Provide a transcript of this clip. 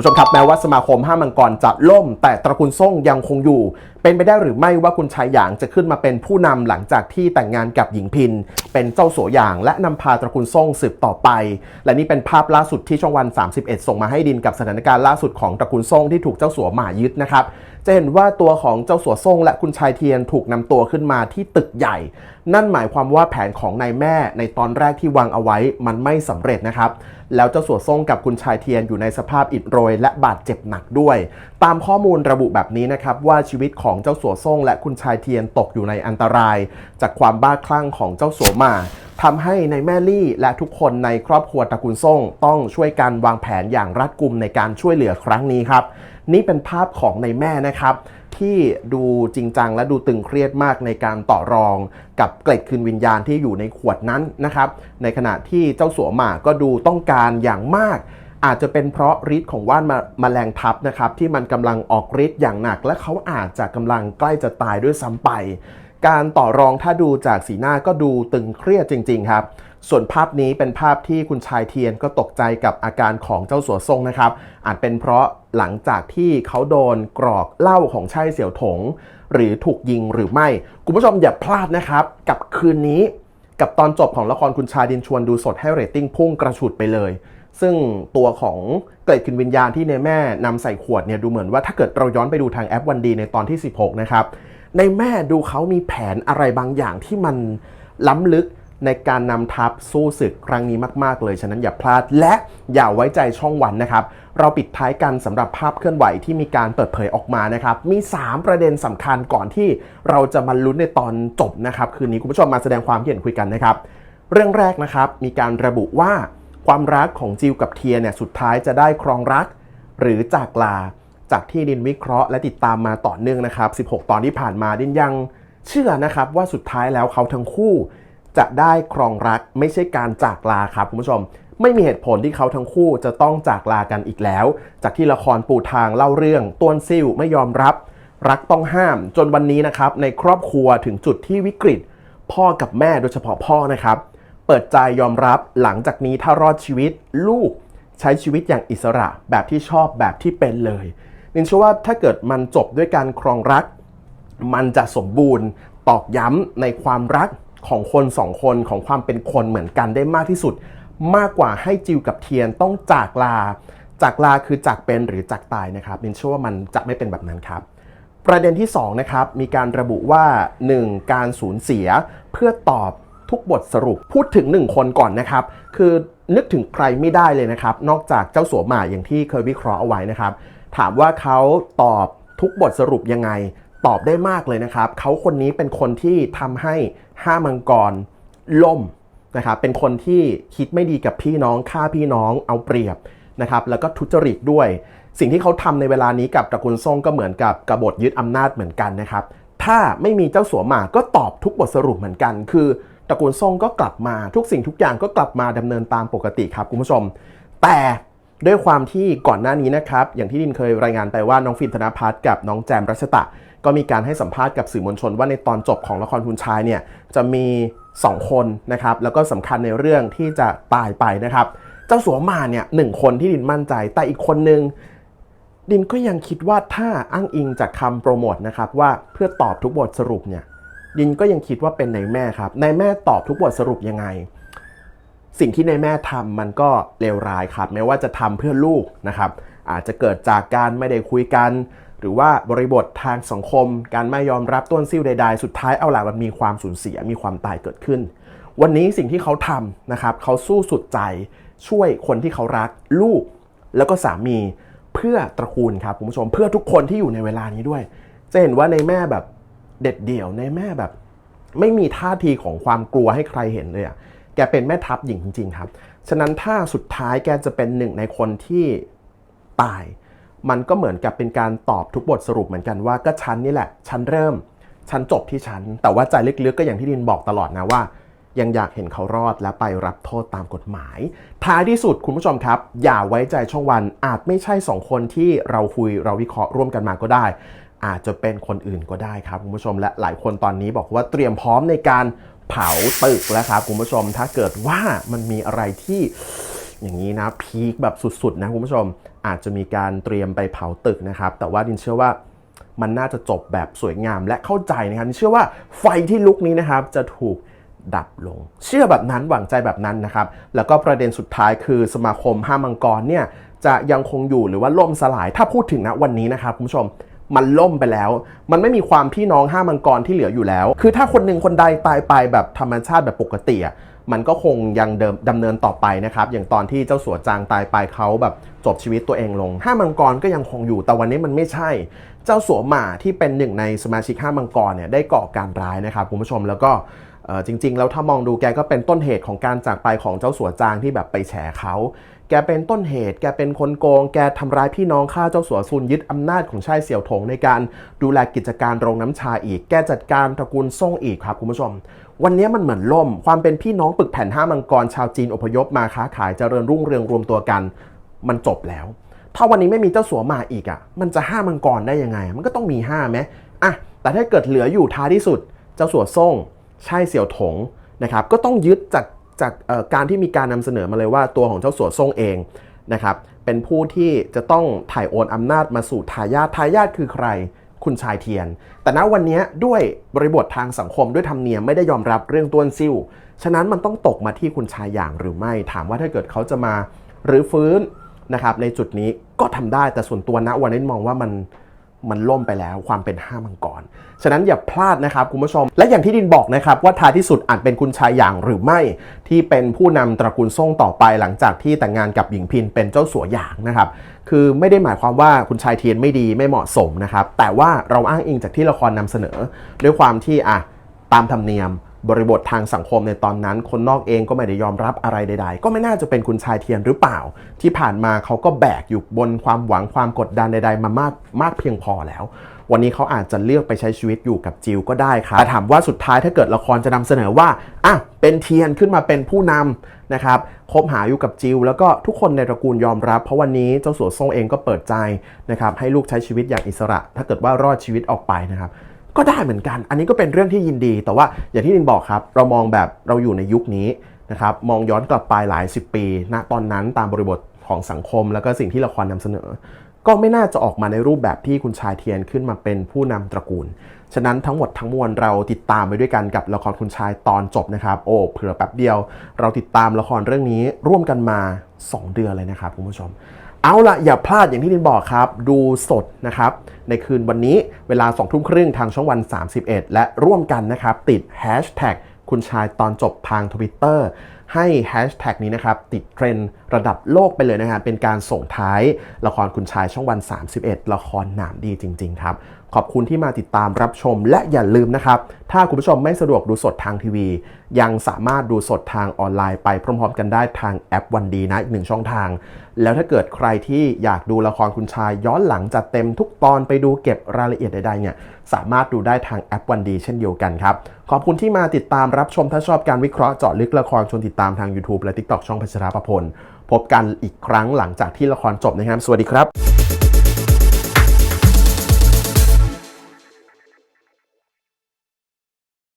ผู้ชมครับแม้ว่าสมาคมห้ามังกรจะล่ม แต่ตระกูลซ่งยังคงอยู่ เป็นไปได้หรือไม่ว่าคุณชายหยางจะขึ้นมาเป็นผู้นำหลังจากที่แต่งงานกับหญิงพิน เป็นเจ้าสัวหยาง และนำพาตระกูลซ่งสืบต่อไป และนี่เป็นภาพล่าสุดที่ช่องวัน 31 ส่งมาให้ดินกับสถานการณ์ล่าสุดของตระกูลซ่งที่ถูกเจ้าสัวหมายึดนะครับจะเห็นว่าตัวของเจ้าสัวซ่งและคุณชายเทียนถูกนำตัวขึ้นมาที่ตึกใหญ่ นั่นหมายความว่าแผนของนายแม่ในตอนแรกที่วางเอาไว้มันไม่สำเร็จนะครับแล้วเจ้าสัวซ่งกับคุณชายเทียนอยู่ในสภาพอิดโรยและบาดเจ็บหนักด้วย ตามข้อมูลระบุแบบนี้นะครับว่าชีวิตของเจ้าสัวซ่งและคุณชายเทียนตกอยู่ในอันตราย จากความบ้าคลั่งของเจ้าสัวมาทำให้ในายแม่ลี่และทุกคนในครอบครัวตระกูลซ่ง ต้องช่วยกันวางแผนอย่างรัดกุมในการช่วยเหลือครั้งนี้ครับ นี่เป็นภาพของในายแม่นะครับ ที่ดูจริงจังและดูตึงเครียดมากในการต่อรอง กับเกล็ดคืนวิญญาณที่อยู่ในขวดนั้นนะครับ ในขณะที่เจ้าสัวหมาก็ดูต้องการอย่างมาก อาจจะเป็นเพราะฤทธิ์ของว่านมามาแมลงทับนะครับที่มันกำลังออกฤทธิ์อย่างหนัก และเขาอาจจะกำลังใกล้จะตายด้วยซ้ำไป การต่อรองถ้าดูจากสีหน้าก็ดูตึงเครียดจริง ๆ ครับ ส่วนภาพนี้เป็นภาพที่คุณชายเทียนก็ตกใจกับอาการของเจ้าสัวทรงนะครับ อาจเป็นเพราะหลังจากที่เขาโดนกรอกเหล้าของชัยเสี่ยวถง หรือถูกยิงหรือไม่ คุณผู้ชมอย่าพลาดนะครับ กับคืนนี้ กับตอนจบของละครคุณชายดินชวนดูสดให้เรตติ้งพุ่งกระฉูดไปเลย ซึ่งตัวของเกล็ดคืนวิญญาณที่ในแม่นำใส่ขวดเนี่ยดูเหมือนว่าถ้าเกิดเราย้อนไปดูทางแอปวันดีในตอนที่ 16 นะครับ ในแม่ดูเขามีแผนอะไรบางอย่างที่มันล้ำลึกในการนำทัพสู้ศึกครั้งนี้มาก ๆ เลย ฉะนั้นอย่าพลาดและอย่าไว้ใจช่องวันนะครับ เราปิดท้ายกันสำหรับภาพเคลื่อนไหวที่มีการเปิดเผยออกมานะครับ มี 3 ประเด็นสำคัญก่อนที่เราจะมาลุ้นในตอนจบนะครับ คืนนี้คุณผู้ชมมาแสดงความเห็นคุยกันนะครับ เรื่องแรกนะครับมีการระบุว่า ความรักของจิวกับเทียเนี่ยสุดท้ายจะได้ครองรัก หรือจากลาจากที่ดินวิเคราะห์และติดตามมาต่อเนื่องนะครับ 16 ตอนที่ผ่านมาดินยังเชื่อนะครับว่าสุดท้ายแล้วเขาทั้งคู่ จะได้ครองรักไม่ใช่การจากลาครับคุณผู้ชม ไม่มีเหตุผลที่เขาทั้งคู่จะต้องจากลากันอีกแล้ว จากที่ละครปูทางเล่าเรื่องต้วนซิ่วไม่ยอมรับ รักต้องห้ามจนวันนี้นะครับในครอบครัวถึงจุดที่วิกฤต พ่อกับแม่โดยเฉพาะพ่อนะครับ เปิดใจยอมรับหลังจากนี้ถ้ารอดชีวิตลูกใช้ชีวิตอย่างอิสระแบบที่ชอบแบบที่เป็นเลยนินเชื่อว่าถ้าเกิดมันจบด้วยการครองรัก มันจะสมบูรณ์ตอกย้ำในความรักของคนสองคนของความเป็นคนเหมือนกันได้มากที่สุด มากกว่าให้จิวกับเทียนต้องจากลา จากลาคือจากเป็นหรือจากตายนะครับนินเชื่อว่ามันจะไม่เป็นแบบนั้นครับ ประเด็นที่2นะครับมีการระบุว่า 1. การสูญเสียเพื่อตอบ ทุกบทสรุปพูดถึง 1 คนก่อนนะครับ คือนึกถึงใครไม่ได้เลยนะครับ นอกจากเจ้าสัวหมาอย่างที่เคยวิเคราะห์เอาไว้นะครับ ถามว่าเขาตอบทุกบทสรุปยังไง ตอบได้มากเลยนะครับ เขาคนนี้เป็นคนที่ทำให้ห้ามังกรล่มนะครับเป็นคนที่คิดไม่ดีกับพี่น้องฆ่าพี่น้องเอาเปรียบนะครับแล้วก็ทุจริตด้วย สิ่งที่เขาทำในเวลานี้กับตระกูลซ่งก็เหมือนกับกบฏยึดอำนาจเหมือนกันนะครับ ถ้าไม่มีเจ้าสัวหมาก็ตอบทุกบทสรุปเหมือนกัน คือ ตระกูลซ่งก็กลับมาทุกสิ่งทุกอย่างก็กลับมาดำเนินตามปกติครับคุณผู้ชม แต่ด้วยความที่ก่อนหน้านี้นะครับ อย่างที่ดินเคยรายงานไปว่าน้องฟิล์มธนพัฒน์กับน้องแจมรัชตะ ก็มีการให้สัมภาษณ์กับสื่อมวลชนว่าในตอนจบของละครคุณชายเนี่ยจะมี 2 คนนะครับ แล้วก็สำคัญในเรื่องที่จะตายไปนะครับ เจ้าสัวมาเนี่ยหนึ่งคนที่ดินมั่นใจ แต่อีกคนนึงดินก็ยังคิดว่าถ้าอ้างอิงจากคำโปรโมทนะครับว่าเพื่อตอบทุกบทสรุปเนี่ย ดินก็ยังคิดว่าเป็นนายแม่ครับนายแม่ตอบทุกบทสรุปยังไง สิ่งที่นายแม่ทำมันก็เลวร้ายครับไม่ว่าจะทำเพื่อลูกนะครับ อาจจะเกิดจากการไม่ได้คุยกัน หรือว่าบริบททางสังคม การไม่ยอมรับต้นซิ่วใดๆ สุดท้ายเอาหลักมันมีความสูญเสียมีความตายเกิดขึ้น วันนี้สิ่งที่เขาทำนะครับเขาสู้สุดใจช่วยคนที่เขารักลูก แล้วก็สามีเพื่อตระกูลครับคุณผู้ชมเพื่อทุกคนที่อยู่ในเวลานี้ด้วย จะเห็นว่าในแม่แบบ เด็ดเดี่ยวในแม่แบบ ไม่มีท่าทีของความกลัวให้ใครเห็นเลยอะแกเป็นแม่ทัพหญิงจริง ๆ ครับ ฉะนั้นถ้าสุดท้ายแกจะเป็นหนึ่งในคนที่ตาย มันก็เหมือนกับเป็นการตอบทุกบทสรุปเหมือนกันว่าก็ฉันนี่แหละ ฉันเริ่ม ฉันจบที่ฉัน แต่ว่าใจลึกๆก็อย่างที่ดินบอกตลอดนะว่า ยังอยากเห็นเขารอดและไปรับโทษตามกฎหมาย ท้ายที่สุดคุณผู้ชมครับ อย่าไว้ใจช่องวันอาจไม่ใช่สองคนที่เราคุยเราวิเคราะห์ร่วมกันมาก็ได้ อาจจะเป็นคนอื่นก็ได้ครับคุณผู้ชมและหลายคนตอนนี้บอกว่าเตรียมพร้อมในการเผาตึกแล้วครับคุณผู้ชม ถ้าเกิดว่ามันมีอะไรที่อย่างนี้นะพีคแบบสุดๆนะคุณผู้ชม อาจจะมีการเตรียมไปเผาตึกนะครับ แต่ว่าดินเชื่อว่ามันน่าจะจบแบบสวยงามและเข้าใจนะครับดินเชื่อว่าไฟที่ลุกนี้นะครับจะถูกดับลง เชื่อแบบนั้นหวังใจแบบนั้นนะครับ แล้วก็ประเด็นสุดท้ายคือสมาคมห้ามังกรเนี่ยจะยังคงอยู่หรือว่าล่มสลายถ้าพูดถึงนะวันนี้นะครับคุณผู้ชม มันล่มไปแล้ว มันไม่มีความพี่น้องห้ามังกรที่เหลืออยู่แล้ว คือถ้าคนหนึ่งคนใดตายไปแบบธรรมชาติแบบปกติอะมันก็คงยังเดิมดำเนินต่อไปนะครับ อย่างตอนที่เจ้าสัวจางตายไปเขาแบบจบชีวิตตัวเองลงห้ามังกรก็ยังคงอยู่แต่วันนี้มันไม่ใช่ เจ้าสัวหมาที่เป็นหนึ่งในสมาชิกห้ามังกรเนี่ยได้ก่อการร้ายนะครับคุณผู้ชมแล้วก็จริง ๆ แล้วถ้ามองดูแกก็เป็นต้นเหตุของการจากไปของเจ้าสัวจางที่แบบไปแฉเขา แกเป็นต้นเหตุ แกเป็นคนโกง แกทำร้ายพี่น้องฆ่าเจ้าสัวซุนยึดอำนาจของชายเสี่ยวถงในการดูแลกิจการโรงน้ำชาอีก แกจัดการตระกูลซ่งอีกครับคุณผู้ชม วันนี้มันเหมือนล่ม ความเป็นพี่น้องปึกแผ่นห้ามังกรชาวจีนอพยพมาค้าขายเจริญรุ่งเรืองรวมตัวกัน มันจบแล้ว ถ้าวันนี้ไม่มีเจ้าสัวมาอีกอะ มันจะห้ามังกรได้ยังไง มันก็ต้องมีห้าไหมอะ แต่ถ้าเกิดเหลืออยู่ท้ายที่สุด เจ้าสัวซ่งใช่เสี่ยวถงนะครับ ก็ต้องยึดจาก จากการที่มีการนำเสนอมาเลยว่าตัวของเจ้าสัวซ่งเองนะครับเป็นผู้ที่จะต้องถ่ายโอนอำนาจมาสู่ทายาททายาทคือใครคุณชายเทียน แต่ณวันนี้ด้วยบริบททางสังคมด้วยธรรมเนียมไม่ได้ยอมรับเรื่องต้วนซิ่วฉะนั้นมันต้องตกมาที่คุณชายอย่างหรือไม่ถามว่าถ้าเกิดเขาจะมาหรือฟื้นนะครับในจุดนี้ก็ทำได้แต่ส่วนตัวณวันนี้มองว่ามัน มันล่มไปแล้วความเป็นห้ามังกร ฉะนั้นอย่าพลาดนะครับคุณผู้ชม และอย่างที่ดินบอกนะครับว่าท้ายที่สุดอาจเป็นคุณชายอย่างหรือไม่ ที่เป็นผู้นำตระกูลซ่งต่อไปหลังจากที่แต่งงานกับหญิงพินเป็นเจ้าสัวหยางนะครับคือไม่ได้หมายความว่าคุณชายเทียนไม่ดีไม่เหมาะสมนะครับแต่ว่าเราอ้างอิงจากที่ละครนำเสนอ ด้วยความที่อะตามธรรมเนียม บริบททางสังคมในตอนนั้น คนนอกเองก็ไม่ได้ยอมรับอะไรใด ๆ ก็ไม่น่าจะเป็นคุณชายเทียนหรือเปล่า ที่ผ่านมาเขาก็แบกอยู่บนความหวังความกดดันใด ๆ มามากมากเพียงพอแล้ว วันนี้เขาอาจจะเลือกไปใช้ชีวิตอยู่กับจิวก็ได้ครับแต่ถามว่าสุดท้ายถ้าเกิดละครจะนำเสนอว่าอะเป็นเทียนขึ้นมาเป็นผู้นำนะครับคบหาอยู่กับจิวแล้วก็ทุกคนในตระกูลยอมรับ เพราะวันนี้เจ้าสัวซ่งเองก็เปิดใจนะครับให้ลูกใช้ชีวิตอย่างอิสระ ถ้าเกิดว่ารอดชีวิตออกไปนะครับ ก็ได้เหมือนกัน อันนี้ก็เป็นเรื่องที่ยินดี แต่ว่าอย่างที่ดินบอกครับ เรามองแบบเราอยู่ในยุคนี้นะครับ มองย้อนกลับไปหลายสิบปีณตอนนั้นตามบริบทของสังคม แล้วก็สิ่งที่ละครนำเสนอ ก็ไม่น่าจะออกมาในรูปแบบที่คุณชายเทียนขึ้นมาเป็นผู้นำตระกูล ฉะนั้นทั้งหมดทั้งมวลเราติดตามไปด้วยกันกับละครคุณชายตอนจบนะครับ โอ้เผื่อแป๊บเดียว เราติดตามละครเรื่องนี้ร่วมกันมา 2 เดือนเลยนะครับคุณผู้ชม เอาละอย่าพลาดอย่างที่ดินบอกครับ ดูสดนะครับ ในคืนวันนี้เวลา2ทุ่มครึ่งทางช่องวัน 31 และร่วมกันนะครับ ติด Hashtag คุณชายตอนจบทางทวิตเตอร์ให้แฮชแท็กนี้นะครับ ติดเทรนด์ระดับโลกไปเลยนะฮะเป็นการส่งท้ายละครคุณชายช่องวัน 31 ละครหนามดีจริง ๆ ครับ ขอบคุณที่มาติดตามรับชม และอย่าลืมนะครับ ถ้าคุณผู้ชมไม่สะดวกดูสดทางทีวี ยังสามารถดูสดทางออนไลน์ไปพร้อมๆ กันได้ทางแอปวันดีนะอีกหนึ่งช่องทาง แล้วถ้าเกิดใครที่อยากดูละครคุณชายย้อนหลังจัดเต็มทุกตอนไปดูเก็บรายละเอียดใดๆเนี่ยสามารถดูได้ทางแอปวันดีเช่นเดียวกันครับ ขอบคุณที่มาติดตามรับชมถ้าชอบการวิเคราะห์เจาะลึกละครชวนติดตามทาง YouTube และ TikTok ช่องพัชราประพลพบกันอีกครั้งหลังจากที่ละครจบนะครับ สวัสดีครับ